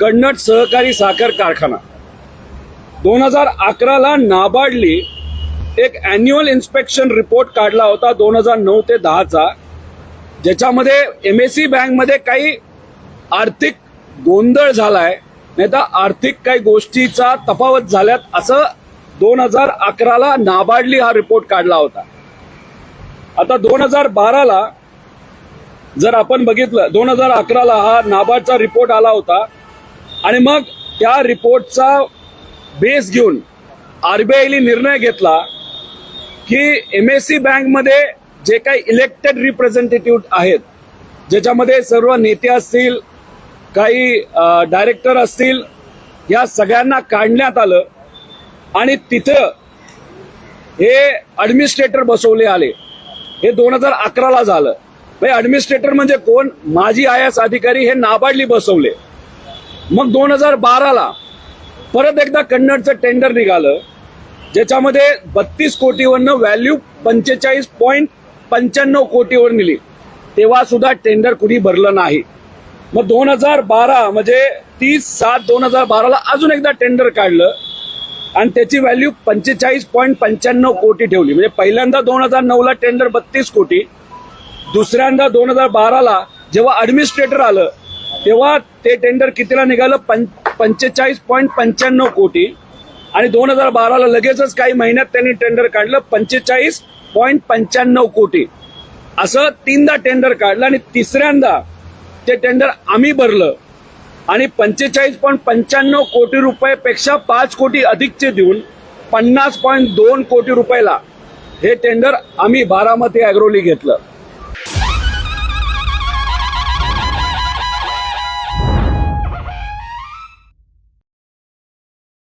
कन्नड सहकारी साखर कारखाना. दोन हजार अकराला नाबार्डली एक अॅन्युअल इन्स्पेक्शन रिपोर्ट काढला होता दोन हजार नऊ ते दहाचा. ज्याच्यामध्ये एम एस सी बँकमध्ये काही आर्थिक गोंधळ झालाय नाही तर आर्थिक काही गोष्टीचा तफावत झाल्यात असं दोन हजार अकराला नाबार्डली हा रिपोर्ट काढला होता. आता दोन हजार बाराला जर आपण बघितलं दोन हजार अकराला हा नाबार्डचा रिपोर्ट आला होता. आणि मग त्या रिपोर्टचा बेस घेऊन आरबीआयने निर्णय घेतला की एम एस सी बँकमध्ये जे काही इलेक्टेड रिप्रेझेंटेटिव्ह आहेत ज्याच्यामध्ये सर्व नेते असतील काही डायरेक्टर असतील या सगळ्यांना काढण्यात आलं. आणि तिथं हे ॲडमिनिस्ट्रेटर बसवले आले. हे दोन हजार अकराला झालं. ॲडमिनिस्ट्रेटर म्हणजे कोण? माजी आय एस अधिकारी हे नाबार्डली बसवले. मग दोन हजार बाराला परत एकदा कन्नडचं टेंडर निघालं ज्याच्यामध्ये बत्तीस कोटीवरनं व्हॅल्यू पंचेचाळीस पॉईंट पंच्याण्णव कोटीवर नेली तेव्हा सुद्धा टेंडर कुणी भरलं नाही. मग दोन हजार बारा म्हणजे तीस सात दोन हजार बाराला अजून एकदा टेंडर काढलं आणि त्याची व्हॅल्यू पंचेचाळीस पॉईंट पंच्याण्णव कोटी ठेवली. म्हणजे पहिल्यांदा दोन हजार नऊला टेंडर बत्तीस कोटी दुसऱ्यांदा दोन हजार बाराला जेव्हा ऍडमिनिस्ट्रेटर आलं तेव्हा ते टेंडर कितीला निघालं? पं पंचेचाळीस पॉईंट पंच्याण्णव कोटी. आणि दोन हजार बाराला लगेचच काही महिन्यात त्यांनी टेंडर काढलं पंचेचाळीस पॉईंट पंच्याण्णव कोटी. असं तीनदा टेंडर काढलं आणि तिसऱ्यांदा ते टेंडर आम्ही भरलं. आणि पंचेचाळीस पॉईंट पंच्याण्णव कोटी रुपयापेक्षा पाच कोटी अधिकचे देऊन पन्नास पॉईंट दोन कोटी रुपयाला हे टेंडर आम्ही बारामती अॅग्रोली घेतलं.